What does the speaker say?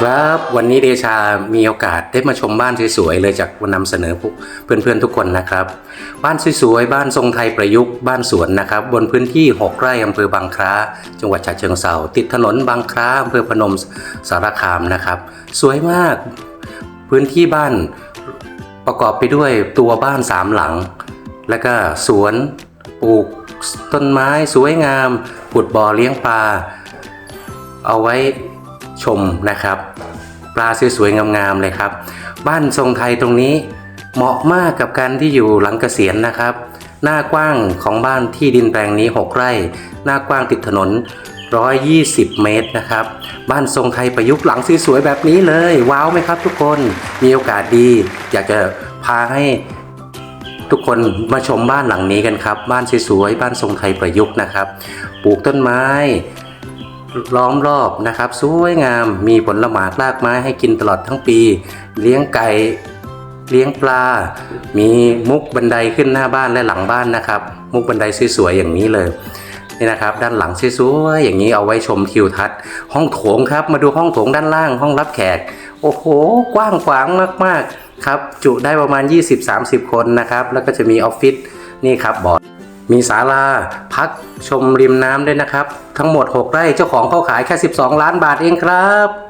ครับวันนี้เดชา มีโอกาสได้มาชมบ้านสวยๆเลยจากนำเสนอเพื่อนๆทุกคนนะครับ บ้านสวยๆบ้านทรงไทยประยุกต์ บ้านสวนนะครับ บนพื้นที่ 6 ไร่อำเภอบางคล้า จังหวัดฉะเชิงเทราติดถนนบางคล้าอำเภอพนมสารคามนะครับ สวยมาก พื้นที่บ้านประกอบไปด้วยตัวบ้านสามหลัง แล้วก็สวนปลูกต้นไม้สวยงามขุดบ่อเลี้ยงปลาเอาไว้ ชมนะครับ ปลาสวยๆงามๆเลยครับ บ้านทรงไทยตรงนี้เหมาะมากกับการที่อยู่หลังเกษียณนะครับ หน้ากว้างของบ้านที่ดินแปลงนี้ 6 ไร่ หน้ากว้างติดถนน 120 เมตรนะครับ บ้านทรงไทยประยุกต์หลังสวยๆแบบนี้เลย ว้าวไหมครับทุกคนมีโอกาสดี อยากจะพาให้ทุกคนมาชมบ้านหลังนี้กันครับ บ้านสวยๆบ้านทรงไทยประยุกต์นะครับ ปลูกต้นไม้ ล้อมรอบนะครับ สวยงามมีผลหมากรากไม้ให้กินตลอดทั้งปี เลี้ยงไก่เลี้ยงปลา มีมุกบันไดขึ้นหน้าบ้านและหลังบ้านนะครับ มุกบันไดสวยๆอย่างนี้เลยนี่นะครับ ด้านหลังสวยๆอย่างนี้เอาไว้ชมทิวทัศน์ ห้องโถงครับมาดูห้องโถงด้านล่างห้องรับแขก โอ้โห กว้างขวางมากๆครับ จุได้ประมาณ 20-30 คนนะครับ แล้วก็จะมีออฟฟิศนี่ครับบอร์ด มีศาลาพักชมริมน้ำด้วยนะครับ ทั้งหมด 6 ไร่เจ้าของเขาขายแค่ 12 ล้านบาทเองครับ